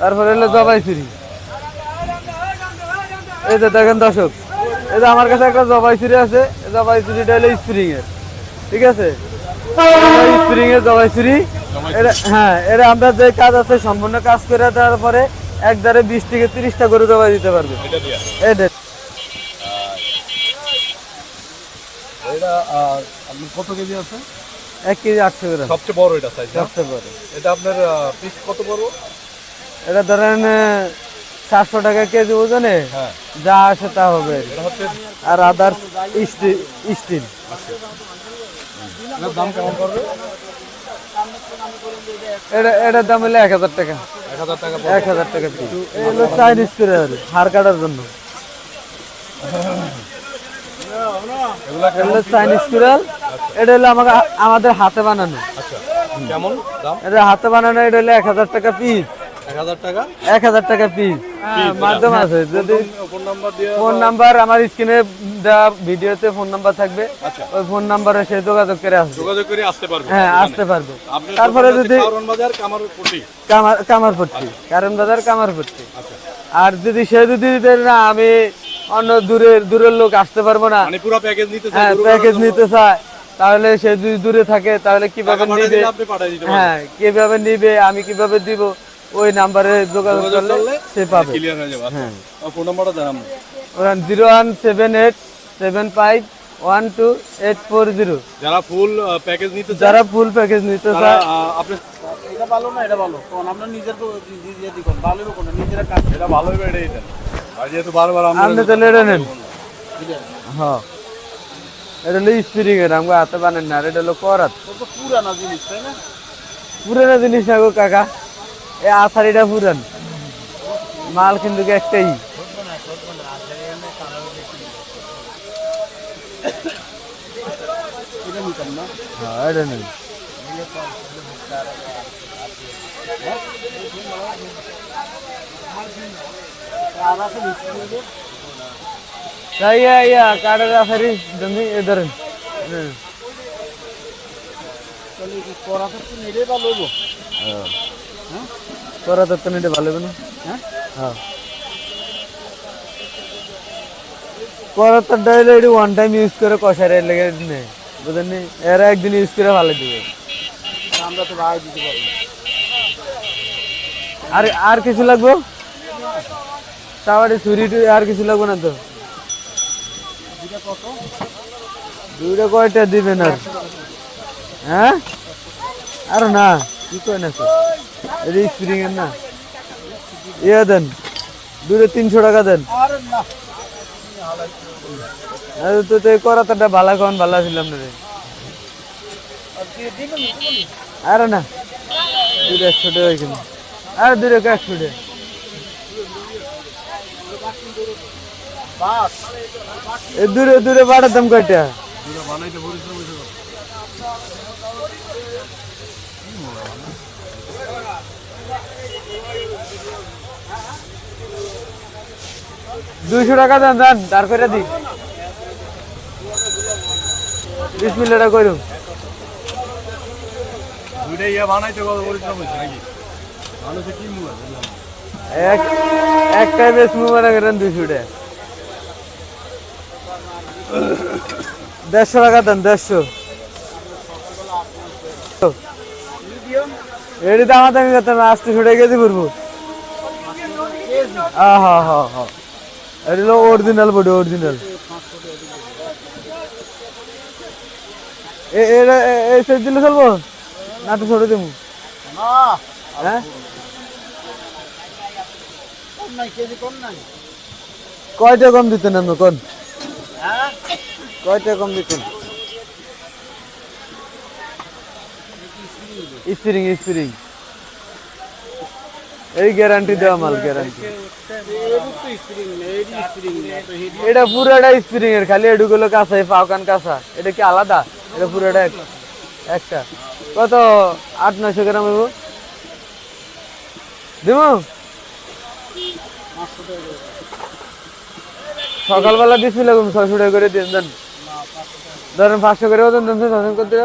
তারপরে হলো জবাই চুরি এই যে দেখেন দর্শক এই যে আমার কাছে একটা জবাই চুরি আছে জবাই চুরিটা হলো স্প্রিং এর ঠিক আছে? স্প্রিং এর জবাই চুরি হ্যাঁ এটা আমরা যে কাজ আছে সম্পূর্ণ কাজ করে দেওয়ার পরে এক দারে বিশ থেকে তিরিশটা গরু জবাই দিতে পারবে। এটা কত কেজি আছে? এক কেজি আটশো গ্রাম। সবচেয়ে বড় এটা সাইজ সবচেয়ে বড়। এটা আপনার পিস কত বড় এটা ধরেন সাতশো টাকা কেজি ওজনে হ্যাঁ। যা আসে তা হবে। আর আদার্স স্টিল এটা এটার দাম হলো এক হাজার টাকা। এক হাজার টাকা চাইনিজ করে হাড় কাটার জন্য। এগুলা এটা হলো চাইনিজ এটা হলো আমাকে আমাদের হাতে বানানো। আচ্ছা কেমন এটা হাতে বানানো এটা হলো এক হাজার টাকা পিস এক হাজার টাকা? এক হাজার টাকা পিস মাধ্যম আছে। যদি ফোন নাম্বার দিয়ে ফোন নাম্বার আমার স্ক্রিনে দেওয়া ভিডিওতে ফোন নাম্বার থাকবে। আচ্ছা। ওই ফোন নাম্বারে সে যোগাযোগ করে আসবে। যোগাযোগ করে আসতে পারবে। হ্যাঁ আসতে পারবে। তারপরে যদি কারণ বাজার কামার কোটি কামার কামারপট্টি কারণ বাজার কামারপট্টি আচ্ছা। আর যদি সে যদি না আমি অন্য দূরের দূরের লোক আসতে পারব না। মানে পুরো প্যাকেজ নিতে চাই হ্যাঁ প্যাকেজ নিতে চায়। তাহলে সে যদি দূরে থাকে তাহলে কীভাবে নিবে? হ্যাঁ কীভাবে নিবে আমি কীভাবে দিব? ওই নাম্বারে যোগাযোগ করলে সে পাবে। ক্লিয়ার হয়ে যাবে। হ্যাঁ। ফোন নাম্বারটা Janam zero one seven eight seven five one two eight four zero. যারা ফুল প্যাকেজ নিতে যারা ফুল প্যাকেজ নিতে তারা চায় আপনি এটা ভালো না এটা ভালো। আমরা নিজের তো দিয়ে দিই কোন ভালো কোন? নিজেরা কাজ এটা ভালো হবে এটাই দেন। আর যেহেতু বারবার আমরা আপনি তাহলে এটা নেন। হ্যাঁ। এটা হলো স্প্রিং এর আমাকে হাতে বানেন না এটা হলো করাত। পুরানা জিনিস তাই না? পুরানো জিনিস না গো কাকা। এই আথারিটা পুরান। মাল কিন্তু একটাই। হ্যাঁ কাঠের আথারি জমি এ ধরেন। করা তো ভালো হইব করাত তো ভালো হবে না? হ্যাঁ? হ্যাঁ। করাত ডাইলে এটি ওয়ান টাইম ইউজ করে কষারে লেগে নেই বুঝলেন? এরা একদিন ইউজ করে ভালো দিবে। আমরা তো দিতে পারব আর আর কিছু লাগবে? তাওয়ারে ছুরি আর কিছু লাগবে না তো? দুইটা কয়টা দিবেন আর? হ্যাঁ? আর না। কি কয় না এটা এর না। ইয়ে দেন দুটো তিনশো টাকা দেন। তো তো করাতাটা ভালো খাওয়ান ভালো ছিলাম না রে। আর না দুটো একশো টাকা এখানে আর দুটো একশো টাকা? দূরে দূরে দাম কয়টা? বানাইতে দুইশো টাকা দেন দেন তার করে দি বিশ মিনিট করুন একটাই বেশ মোবাইল করেন দুইশো টাকা। দেড়শো টাকা দেন দেড়শো। এটি দামা দামি করতে আটশো টাকা কেজি পড়ব হ্যাঁ হ্যাঁ হ্যাঁ হ্যাঁ এটা হলো অরিজিনাল বডি অরিজিনাল এই সেট দিলে চলবো? না তো ছোট দেবো। না। হ্যাঁ? নাই কয়টা কম দিতেন আপনি কোন? হ্যাঁ? কয়টা কম দিতেন স্প্রিং স্প্রিং এই গ্যারান্টি দেওয়া মাল গ্যারান্টি এটা পুরোটা স্প্রিং এর, খালি এডুগুলো কাঁচা, এই পাওকান কাঁচা। এটা কি আলাদা? এটা পুরোটা এক- একটা। কত? আট, নয়শো গ্রাম হইব। দিব সকালবেলা দিচ্ছি লাগুন ছয়শো টাকা করে দিন দেন। ধরেন পাঁচশো করে দেন দেন ছয়শো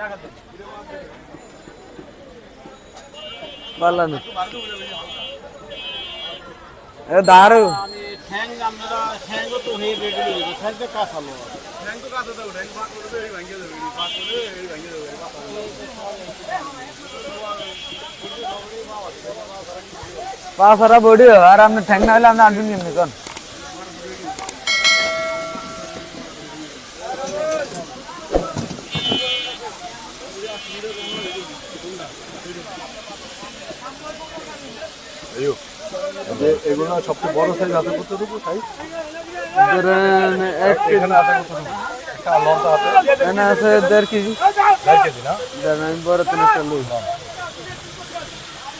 কচুরি দিতে টাকা দেবে পাল্লা না এ দাঁড়ো আমি ঠ্যাং আপনারা ঠ্যাঙ্গও তো হেড রেটে দিবে ঠ্যাংটা কাঁচালো পা সারা বডি আর আপনি ঠ্যাং না। হইলে আপনি আনবেন কোন এগুলো সবচেয়ে বড় সাইজ আছে কতটুকু সাইজ ধরেন এক এখানে আছে কতটুকু এখানে দেড় কেজি। দেড় কেজি না? আমি বড় তুমি চালু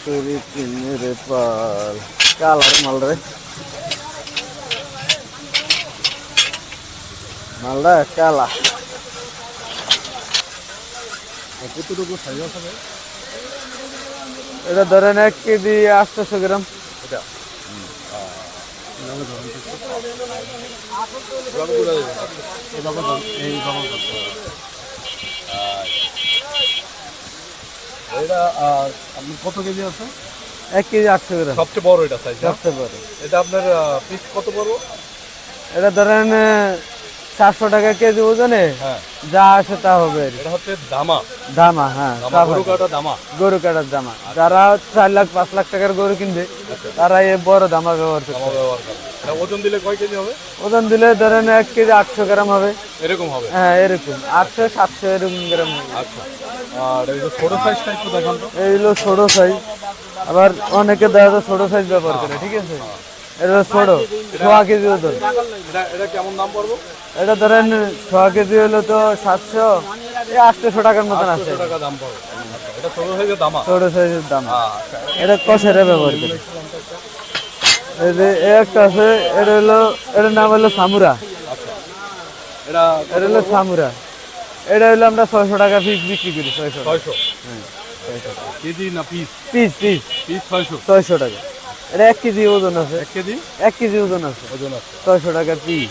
চুরি কিনে রে পাল। কালার মাল রে। মালটা কালা। কতটুকু সাইজ আছে এটা ধরেন এক কেজি আটশোশো গ্রাম। এটা এভাবে করে দেবেন। এভাবে ধর- এইভাবে ধরতে হবে। আচ্ছা। এটা কত কেজি আছে এক কেজি আটশো গ্রাম। সবচেয়ে বড় এটা সাইজ সবচেয়ে বড়। এটা আপনার পিস কত বড় এটা ধরেন চারশো টাকা কেজি ওজনে হ্যাঁ। যা আসে তা হবে। এটা হচ্ছে দামা। দামা হ্যাঁ গরু হবে। দামা। গরু কাটার দামা। যারা চার লাখ পাঁচ লাখ টাকার গরু কিনবে তারা এই বড় দামা ব্যবহার করবে। ওজন দিলে কয় কেজি হবে? ওজন দিলে ধরেন এক কেজি আটশো গ্রাম হবে। এরকম হবে? হ্যাঁ এরকম। আটশো সাতশো এরকম গ্রাম হবে। আচ্ছা। আর এই যে ছোট সাইজটা একটু দেখান তো। এই ছোট সাইজ আবার অনেকে দেখা যায় ছোট সাইজ ব্যবহার করে ঠিক আছে? এটা ছোট ছয় কেজি ওজন এটা কেমন দাম পড়ব? এটা ধরেন ছয় কেজি হলো তো সাতশো আটশোশো টাকার মতন আছে দাম এটা ছোট সাইজের দামা আচ্ছা। এটা কষেরা ব্যবহার করে। একটা আছে এটা হলো এটার নাম হলো সামুরা। আচ্ছা। এটা হলো সামুরা। এটা হলো আমরা ছয়শো টাকা পিস বিক্রি করি ছয়শো। ছয়শো? কেজি না পিস পিস পিস পিস ছয়শো। ছয়শো টাকা। এটা এক কেজি ওজন আছে। এক কেজি? এক কেজি ওজন আছে। ওজন আছে। ছয়শো টাকার পিস।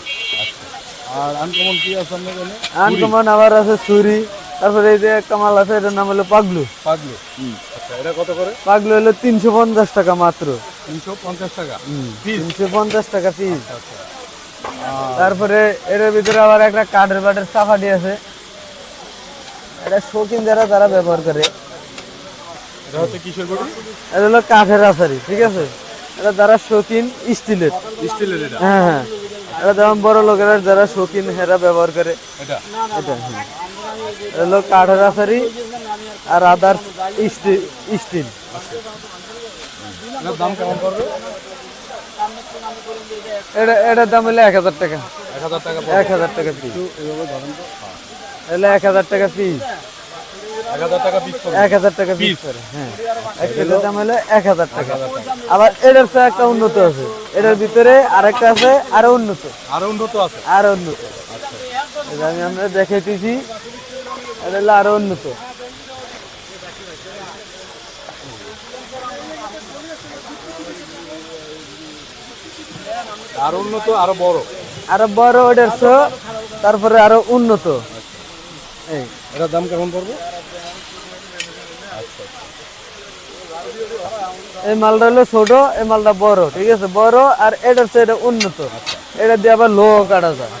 আর আনকমন কি আছে আপনার আনকমন আবার আছে ছুরি। তারপরে এই যে একটা মাল আছে এটার নাম হলো পাগলু। পাগলু। আচ্ছা এটা কত করে? পাগলু হলো তিনশো পঞ্চাশ টাকা মাত্র। তিনশো পঞ্চাশ টাকা। তিনশো পঞ্চাশ টাকা পিস। আচ্ছা তারপরে এর ভিতরে আবার একটা কাঠের বাটের সাফাটি আছে। এটা শৌখিন যারা তারা ব্যবহার করে। এটা হচ্ছে কিসের গরু এটা হলো কাঠের আচারি ঠিক আছে? এটা যারা শৌখিন স্টিলের। স্টিলের এটা? হ্যাঁ হ্যাঁ। এটা যেমন বড় লোকেরা যারা শৌখিন হেরা ব্যবহার করে। এটা? এটা হলো কাঠের আচারি আর আদার স্টিল। এটার দাম কেমন পড়বে? এটা এটার দাম হলো এক হাজার টাকা। এক হাজার টাকা এক হাজার টাকা পিস এভাবে ধরেন তো। এগুলো এক হাজার টাকা পিস এক হাজার টাকা পিস করে হ্যাঁ। এক কিলোর দাম হলো এক হাজার টাকা। আবার এটার তো একটা উন্নত আছে। এটার ভিতরে আরেকটা আছে আরও উন্নত। আরও উন্নত আছে? আরও উন্নত। আমি আমরা দেখাইতেছি। এটা হলো আরও উন্নত। আরও উন্নত আরও বড়? আরও বড় ওটার তারপরে আরও উন্নত। এই। এটার দাম কেমন পড়বে? এই মালটা হলো ছোট এই মালটা বড় ঠিক আছে? বড় আর এটার চেয়ে এটা উন্নত। এটা দিয়ে আবার লো কাটা যায়।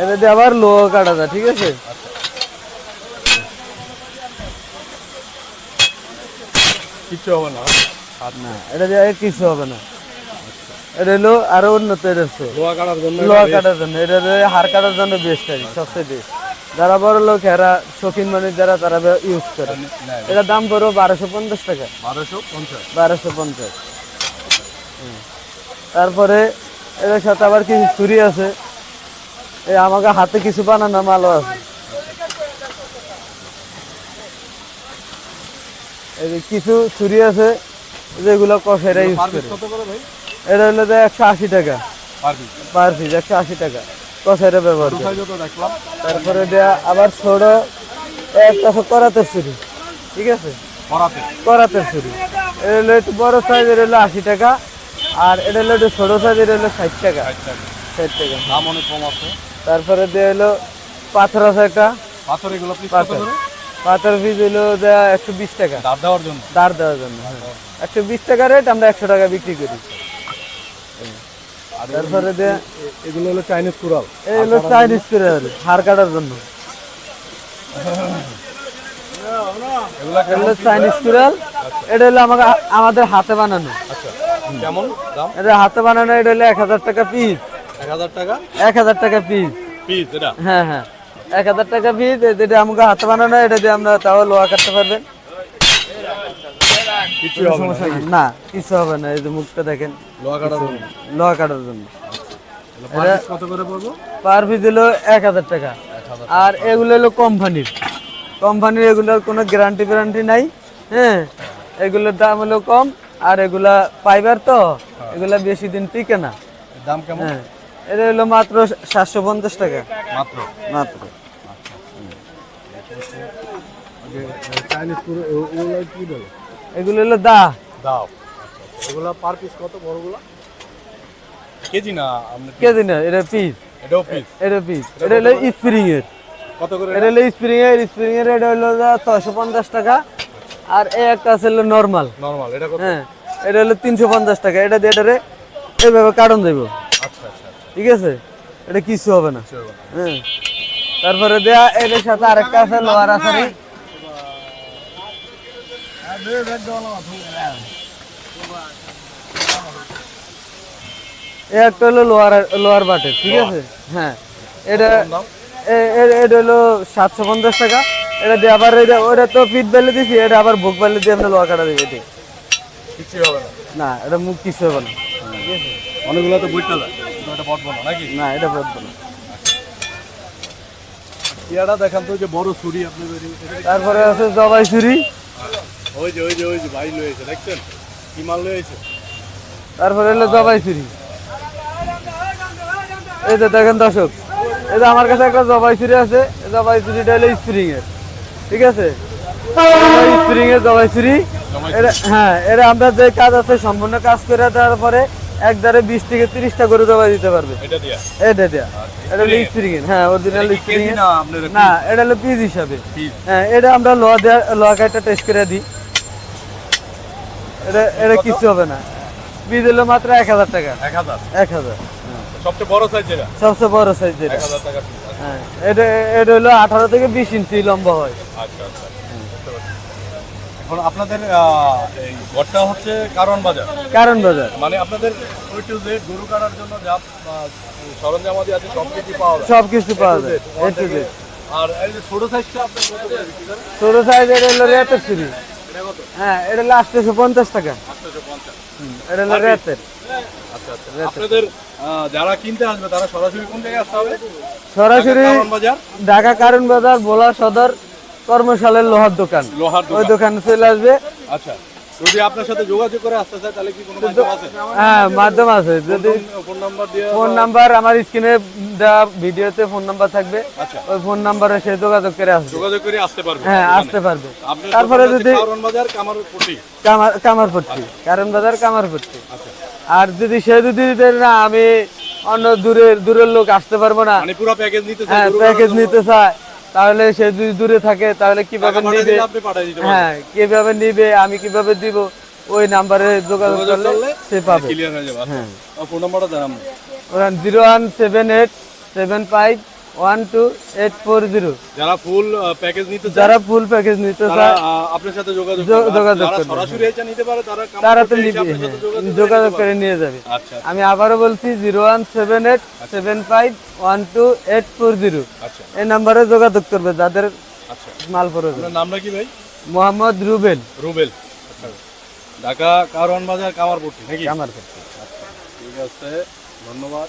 এটা দিয়া আবার লো কাটা যায় ঠিক আছে? কিচ্ছু হবে না। না এটা দিয়ে কিছু হবে না। এটা হলো আরও উন্নত এটার লোহা কাটার জন্য লোহা কাটার জন্য। এটা হলো হার কাটার জন্য বেস্ট আর সবচেয়ে বেস্ট যারা বড় লোক এরা শৌখিন মানুষ যারা তারা ইউজ করে। এটা দাম পড়ো বারোশো পঞ্চাশ টাকা। বারোশো পঞ্চাশ? বারোশো পঞ্চাশ। তারপরে এটার সাথে আবার কিছু ছুরি আছে। এই আমাকে হাতে কিছু বানানো মালও আছে। এই কিছু ছুরি আছে যেগুলো কষেরা ইউজ করে। এটা হলো যে একশো আশি টাকা। পার পিস একশো আশি টাকা। কষেরা ব্যবহার তারপরে দেয়া আবার ছোট একটা করাতের ছুরি ঠিক আছে? করাতে করাতের ছুরি এটা হলো একটু বড় সাইজ এটা হলো আশি টাকা। আর এটা হলো একটু ছোট সাইজ এটা হলো ষাট টাকা। ষাট টাকা। দাম অনেক কম আছে। তারপরে দেয়া হলো পাথর আছে একটা। পাথর এগুলো পাথর। পাথর পিস হলো দেয়া একশো বিশ টাকা। দাঁত দেওয়ার জন্য? দাঁড় দেওয়ার জন্য হ্যাঁ। একশো বিশ টাকা রেট আমরা একশো টাকা বিক্রি করি। তারপরে দেয়া এগুলো হলো চাইনিজ কুড়াল। এই হলো চাইনিজ করে হাড় কাটার জন্য। এগুলা চাইনিজ কুড়াল এটা হলো আমাকে আমাদের হাতে বানানো। আচ্ছা কেমন দাম? এটা হাতে বানানো এটা হলো এক হাজার টাকা পিস এক হাজার টাকা? এক হাজার টাকা পিস পিস এটা? হ্যাঁ হ্যাঁ। এক হাজার টাকা পিস যেটা আমাকে হাতে বানানো এটা দিয়ে আমরা তাও লোহা কাটতে পারবেন। কিছু হবে না না কিছু হবে না এই যে মুখটা দেখেন লোহা কাটার জন্য লোহা কাটার জন্য কত করে পড়ব পার পিস হলো এক হাজার টাকা আর এগুলো হলো কোম্পানির কোম্পানির এগুলোর কোনো গ্যারান্টি ফ্যারান্টি নাই হ্যাঁ এগুলোর দাম হলো কম আর এগুলা ফাইবার তো এগুলা বেশি দিন টিকে না দাম কেমন হ্যাঁ এটা হলো মাত্র সাতশো পঞ্চাশ টাকা মাত্র মাত্র চাইনিজ ওগুলো কি দেবো এগুলো হলো দা। দাও। এগুলো পার পিস কত বড়গুলো? কেজি না আপনি কেজি না এটা পিস এটাও পিস এটা পিস এটা হলো স্প্রিং এর কত করে এটা হলো স্প্রিং এর স্প্রিং এর এটা হলো ছয়শো পঞ্চাশ টাকা। আর এই একটা আছে হলো নর্মাল নরমাল এটা কত? হ্যাঁ এটা হলো তিনশো পঞ্চাশ টাকা। এটা দিয়ে এটারে এইভাবে কাটন দেবো। আচ্ছা আচ্ছা ঠিক আছে? এটা কিছু হবে না। হ্যাঁ। তারপরে দেয়া এটার সাথে আরেকটা আছে একটা হলো লোহার বাটের ঠিক আছে? হ্যাঁ এটা এটা হলো সাতশো পঞ্চাশ টাকা। এটা দিয়ে আবার এটা ওটা তো ফিট বেলে দিছি এটা আবার বুক বেলে দিয়ে আমরা কাটা এটি হবে না। না এটা মুখ কিছু হবে না। ঠিক আছে অনেকগুলো তো বুঝতে যায় এটা বট বলো নাকি? না এটা বলব না ইয়াটা দেখান তো যে বড় ছুরি আপনি তারপরে আছে জবাই ছুরি। ওই যে ওই যে ওই যে ভাই লয়েছে দেখছেন? কি মাল লয়েছে তারপরে হলো জবাই ছুরি এই যে দেখেন দর্শক এই যে আমার কাছে একটা জবাই ছুরি আছে জবাই ছুরিটা হলো স্প্রিং এর ঠিক আছে? স্প্রিং এর জবাই হ্যাঁ এটা আমরা যে কাজ আছে সম্পূর্ণ কাজ করে দেওয়ার পরে একদারে বিশ থেকে তিরিশটা করে জবাই দিতে পারবে। এটা দিয়া? এটা দেয়া। এটা হলো স্প্রিং এর। হ্যাঁ অরিজিনাল স্প্রিং না এটা হলো পিস হিসাবে। হ্যাঁ এটা আমরা লোহা দেওয়া লোহা কাঠটা টেস্ট করে দিই। এটা এটা কিছু হবে না। পিস হলো মাত্র এক হাজার টাকা। এক হাজার? এক হাজার। সবচেয়ে বড় সাইজ যেটা? সবচেয়ে বড় সাইজ যেটা। হ্যাঁ এটা এটা হলো আঠারো থেকে বিশ ইঞ্চি লম্বা হয়। আচ্ছা আচ্ছা। এখন আপনাদের এই ঘরটা হচ্ছে কারণ বাজার? কারণ বাজার। মানে আপনাদের ওই টু জেড গরু কাটার জন্য যা সরঞ্জামাদি আছে সব কিছু পাওয়া যায়? সব কিছু পাওয়া যায়। এ টু জেড আর এই যে ছোট সাইজটা আপনি কত করে বিক্রি করেন? ছোট সাইজ হলো এটা কত হ্যাঁ এটা হলো আটশোশো পঞ্চাশ। টাকা এটা হলো রেতের আচ্ছা আচ্ছা। আপনাদের যারা কিনতে আসবে তারা সরাসরি কোন জায়গায় আসতে হবে? সরাসরি ঢাকা কারণ বাজার? ভোলা সদর কর্মশালের লোহার দোকান। লোহার ওই দোকানে চলে আসবে। আচ্ছা। যদি আপনার সাথে যোগাযোগ করে আসতে চায় তাহলে কি কোনো মাধ্যম আছে? হ্যাঁ মাধ্যম আছে। যদি ফোন নাম্বার দিয়ে ফোন নাম্বার আমার স্ক্রিনে দেওয়া ভিডিওতে ফোন নাম্বার থাকবে। আচ্ছা। ওই ফোন নাম্বারে সে যোগাযোগ করে আসবে। যোগাযোগ করে আসতে পারবে। হ্যাঁ আসতে পারবে। তারপরে যদি কারণ বাজার কামারপুটি কামার কামারপট্টি কারণ বাজার কামারপট্টি আচ্ছা। আর যদি সে যদি না আমি অন্য দূরের দূরের লোক আসতে পারব না। মানে পুরো প্যাকেজ নিতে চাই হ্যাঁ প্যাকেজ নিতে চায়। তাহলে সে যদি দূরে থাকে তাহলে কীভাবে নিবে? হ্যাঁ কীভাবে নিবে আমি কীভাবে দিব ওই নাম্বারে যোগাযোগ করলে সে পাবে। ক্লিয়ার হয়ে যাবে। হ্যাঁ। ফোন নাম্বারটা zero one seven eight seven five one two eight four zero যারা ফুল প্যাকেজ নিতে যারা ফুল প্যাকেজ নিতে তারা চায় আপনার সাথে যোগাযোগ যো- করবে। আর যোগাযোগ সরাসরি এসে নিতে পারে তারা তারা তো নিবে আপনার সাথে যোগাযোগ করে। নিয়ে যাবে। আচ্ছা আমি আবারও বলছি zero one seven eight seven five one two eight four zero আচ্ছা। এই নাম্বারে যোগাযোগ করবে যাদের আচ্ছা। মাল প্রয়োজন নামটা কি ভাই? মোহাম্মদ রুবেল। রুবেল। আচ্ছা। ঢাকা কারওয়ান বাজার নাকি? আমার ঠিক আছে ধন্যবাদ।